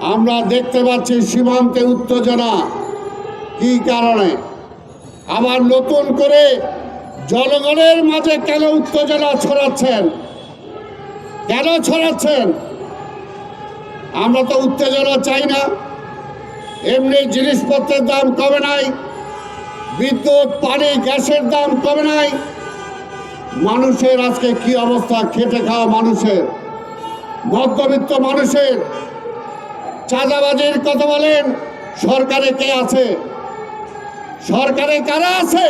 আমরা দেখতে পাচ্ছি সীমান্তে উত্তেজনা। কি কারণে? আবার নতুন করে জনগণের মাঝে কেন উত্তেজনা ছড়াচ্ছেন? কেন ছড়াচ্ছেন? আমরা তো উত্তেজনা চাই না। এমনি জিনিসপত্রের দাম কমে নাই। বিদ্যুৎ, পানি, গ্যাসের দাম কমে নাই। মানুষের আজকে কি অবস্থা? খেটে খাওয়া মানুষের, মধ্যবিত্ত মানুষের চাঁদাবাজির কথা বলেন, সরকারে কে আছে? সরকারে কারা আছে?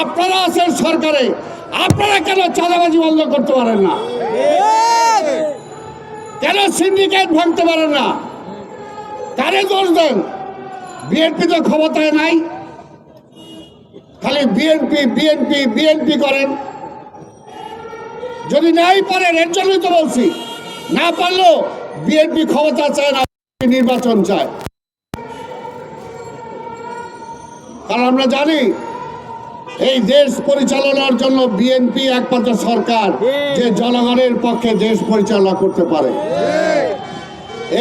আপনারা আছেন সরকারে। আপনারা কেন চাঁদাবাজি বন্ধ করতে পারেন না? কেন সিন্ডিকেট ভাঙতে পারেন না? কারে দোষ দেন? বিএনপি তো ক্ষমতায় নাই। খালি বিএনপি বিএনপি বিএনপি করেন। যদি নাই পারেন, এর জন্যই তো বলছি। না পারলেও বিএনপি ক্ষমতা চায় না নির্বাচন চায়। কারণ আমরা জানি, এই দেশ পরিচালনার জন্য বিএনপি একমাত্র সরকার যে জনগণের পক্ষে দেশ পরিচালনা করতে পারে।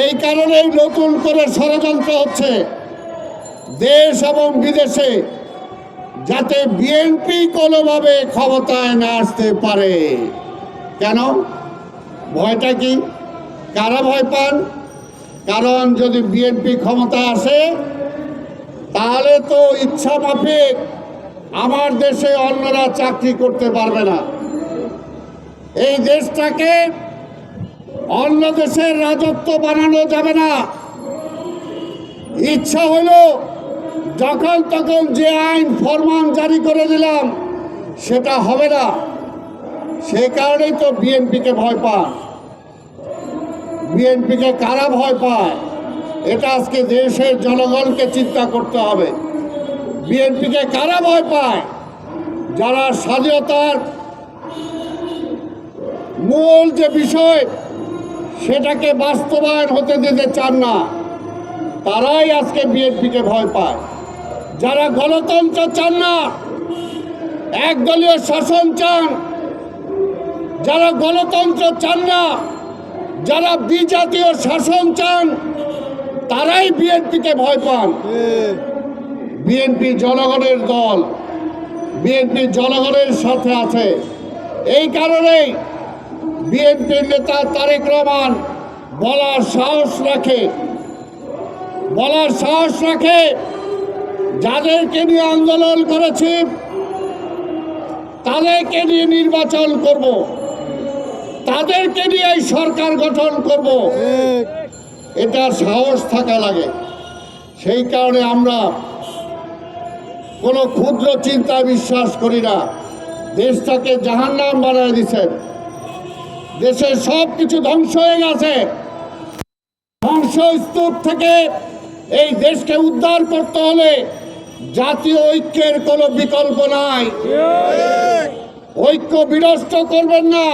এই কারণেই নতুন করে ষড়যন্ত্র হচ্ছে দেশ এবং বিদেশে, যাতে বিএনপি কোনোভাবে ক্ষমতায় না আসতে পারে। কেন? ভয়টা কি? কারা ভয় পান? কারণ যদি বিএনপি ক্ষমতা আসে, তাহলে তো ইচ্ছা মাফিক, আমার দেশে অন্যরা চাকরি করতে পারবে না। এই দেশটাকে অন্য দেশের রাজত্ব বানানো যাবে না। ইচ্ছা হলো যখন তখন যে আইন ফরমান জারি করে দিলাম, সেটা হবে না। সেই কারণেই তো বিএনপিকে ভয় পায় বিএনপিকে কারা ভয় পায়? এটা আজকে দেশের জনগণকে চিন্তা করতে হবে। বিএনপিকে কারা ভয় পায়? যারা স্বাধীনতার মূল যে বিষয়, সেটাকে বাস্তবায়ন হতে দিতে চান না, তারাই আজকে বিএনপিকে ভয় পায়। যারা গণতন্ত্র চান না, একদলীয় শাসন চান, যারা গণতন্ত্র চান না যারা বিজাতীয় শাসন চান, তারাই বিএনপিকে ভয় পান। বিএনপি জনগণের দল, বিএনপি জনগণের সাথে আছে। এই কারণেই বিএনপির নেতা তারেক রহমান বলার সাহস রাখে। বলার সাহস রাখে, যাদেরকে নিয়ে আন্দোলন করেছি, তাদেরকে নিয়ে নির্বাচন করব। তাদেরকে নিয়ে এই সরকার গঠন করব। এটা সাহস থাকা লাগে। সেই কারণে আমরা কোনো ক্ষুদ্র চিন্তা বিশ্বাস করি না। দেশটাকে জাহান্নাম বানায় দিচ্ছেন। দেশের সব কিছু ধ্বংস হয়ে গেছে। ধ্বংস স্তূপ থেকে এই দেশকে উদ্ধার করতে হলে জাতীয় ঐক্যের কোনো বিকল্প নাই। ঐক্য বিনষ্ট করবেন না।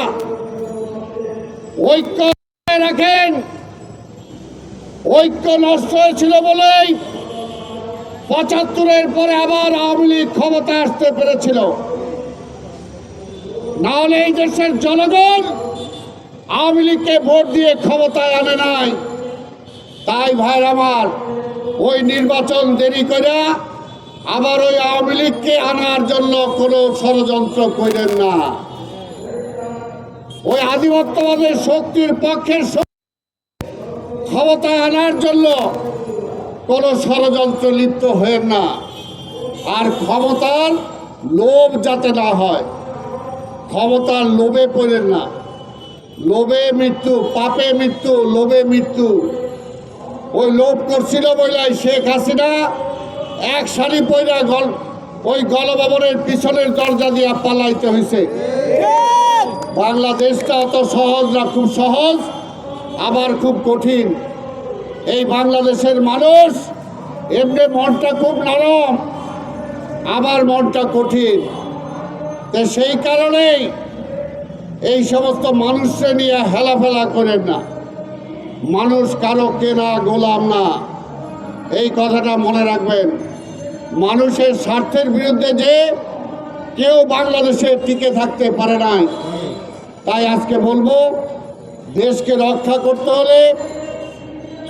ঐক্য রাখেন। ঐক্য নষ্ট হয়েছিল বলেই পঁচাত্তরের পরে আবার আওয়ামী লীগ ক্ষমতায় আসতে পেরেছিল। না হলে এই দেশের জনগণ আওয়ামী লীগকে ভোট দিয়ে ক্ষমতায় আনে নাই। তাই ভাইর আমার, ওই নির্বাচন দেরি করে আবার ওই আওয়ামী লীগকে আনার জন্য কোনো ষড়যন্ত্র করেন না। ওই আধিপত্যবাদের শক্তির পক্ষের ক্ষমতা আনার জন্য কোনো ষড়যন্ত্র লিপ্ত হয়েন না। আর ক্ষমতার লোভ যাতে না হয়, ক্ষমতার লোভে পড়েন না। লোভে মৃত্যু, পাপে মৃত্যু, লোভে মৃত্যু। ওই লোভ করছিল বলে শেখ হাসিনা, এক শাড়ি পয়রা গল ওই গণভবনের পিছনের দরজা দিয়ে পালাইতে হয়েছে বাংলাদেশটা অত সহজ না, খুব সহজ, আবার খুব কঠিন। এই বাংলাদেশের মানুষ, এমনি মনটা খুব নরম, আবার মনটা কঠিন। তো সেই কারণেই এই সমস্ত মানুষকে নিয়ে হেলাফেলা করেন না। মানুষ কারও কেনা গোলাম না। এই কথাটা মনে রাখবেন। মানুষের স্বার্থের বিরুদ্ধে যে কেউ বাংলাদেশে টিকে থাকতে পারে নাই। তাই আজকে বলব, দেশকে রক্ষা করতে হলে,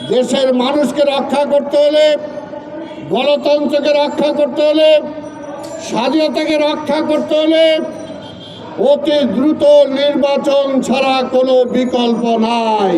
দেশের মানুষকে রক্ষা করতে হলে, গণতন্ত্রকে রক্ষা করতে হলে, স্বাধীনতাকে রক্ষা করতে হলে, অতি দ্রুত নির্বাচন ছাড়া কোনো বিকল্প নাই।